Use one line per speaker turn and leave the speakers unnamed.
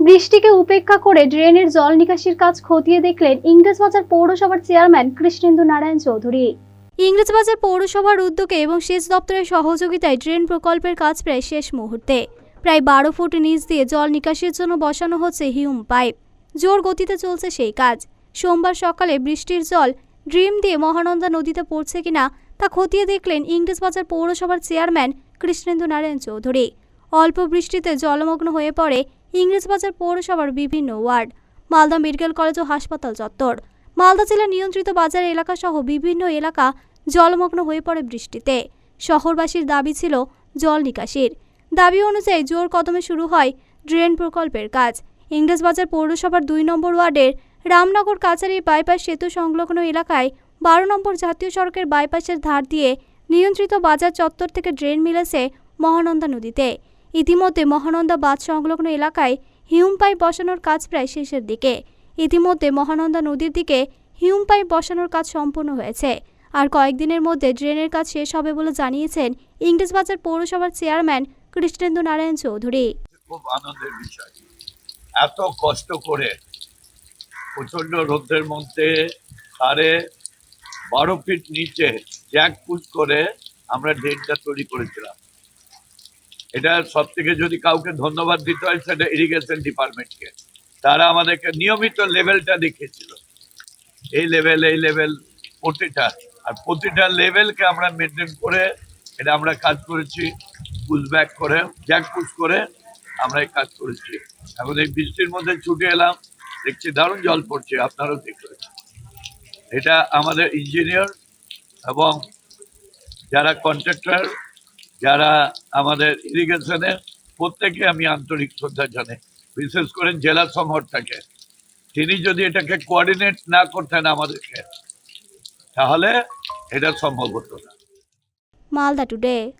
বৃষ্টিকে উপেক্ষা করে ড্রেনের জল নিকাশির কাজ খতিয়ে দেখলেন ইংরেজবাজার পৌরসভার চেয়ারম্যান কৃষ্ণেন্দু নারায়ণ চৌধুরী। ইংরেজবাজার পৌরসভার উদ্যোগে এবং সেচ দপ্তরের সহযোগিতায় ড্রেন প্রকল্পের কাজ প্রায় শেষ মুহূর্তে। প্রায় বারো ফুট নিচ দিয়ে জল নিকাশির জন্য বসানো হচ্ছে হিউম পাইপ। জোর গতিতে চলছে সেই কাজ। সোমবার সকালে বৃষ্টির জল ড্রিম দিয়ে মহানন্দা নদীতে পড়ছে কিনা তা খতিয়ে দেখলেন ইংরেজবাজার পৌরসভার চেয়ারম্যান কৃষ্ণেন্দু নারায়ণ চৌধুরী। অল্প বৃষ্টিতে জলমগ্ন হয়ে পড়ে ইংরেজবাজার পৌরসভার বিভিন্ন ওয়ার্ড, মালদা মেডিকেল কলেজ ও হাসপাতাল চত্বর। মালদা জেলার নিয়ন্ত্রিত বাজার এলাকা সহ বিভিন্ন এলাকা জলমগ্ন হয়ে পড়ে বৃষ্টিতে। শহরবাসীর দাবি ছিল জল নিকাশির। দাবি অনুযায়ী জোর কদমে শুরু হয় ড্রেন প্রকল্পের কাজ। ইংরেজবাজার পৌরসভার দুই নম্বর ওয়ার্ডের রামনগর কাছারি বাইপাস সেতু সংলগ্ন এলাকায় বারো নম্বর জাতীয় সড়কের বাইপাসের ধার দিয়ে নিয়ন্ত্রিত বাজার চত্বর থেকে ড্রেন মিলেছে মহানন্দা নদীতে। ইতিমধ্যে মহানন্দা বাঁধ সংলগ্ন এলাকায় হিউম পাইপ বসানোর কাজ প্রায় শেষের দিকে। ইতিমধ্যে মহানন্দা নদীর দিকে হিউম পাইপ বসানোর কাজ সম্পূর্ণ হয়েছে। আর কয়েকদিনের মধ্যে ড্রেনের কাজ শেষ হবে বলে জানিয়েছেন ইংরেজবাজার পৌরসভার চেয়ারম্যান কৃষ্ণেন্দু নারায়ণ চৌধুরী।
খুব আনন্দের বিষয়। এত কষ্ট করে প্রচণ্ড রোদ্রের মধ্যে সাড়ে বারো ফিট নিচে জ্যাক পুশ করে আমরা ড্রেনটা তৈরি করেছিলাম। এটা সব থেকে যদি কাউকে ধন্যবাদ দিতে হয়, সেটা ইরিগেশন ডিপার্টমেন্টকে তারা আমাদেরকে নিয়মিত লেভেলটা দেখিয়েছিল। এই লেভেল এই লেভেল প্রতিটা। আর প্রতিটা লেভেলকে আমরা মেনটেন করে এটা আমরা কাজ করেছি পুশ ব্যাক করে জ্যাক পুশ করে আমরা এই কাজ করেছি। এখন এই বৃষ্টির মধ্যে ছুটে এলাম, দেখছি দারুণ জল পড়ছে, আপনারাও দেখলেন এটা আমাদের ইঞ্জিনিয়ার এবং যারা কন্ট্রাক্টর যারা আমাদের ইরিগেশনের প্রত্যেকে আমি আন্তরিক শ্রদ্ধা জানাই, বিশেষ করে জেলা সংহরটাকে তিনি যদি এটাকে কোঅর্ডিনেট না করতেন আমাদেরকে, তাহলে এটা সম্ভব হতো না।
মালদা টুডে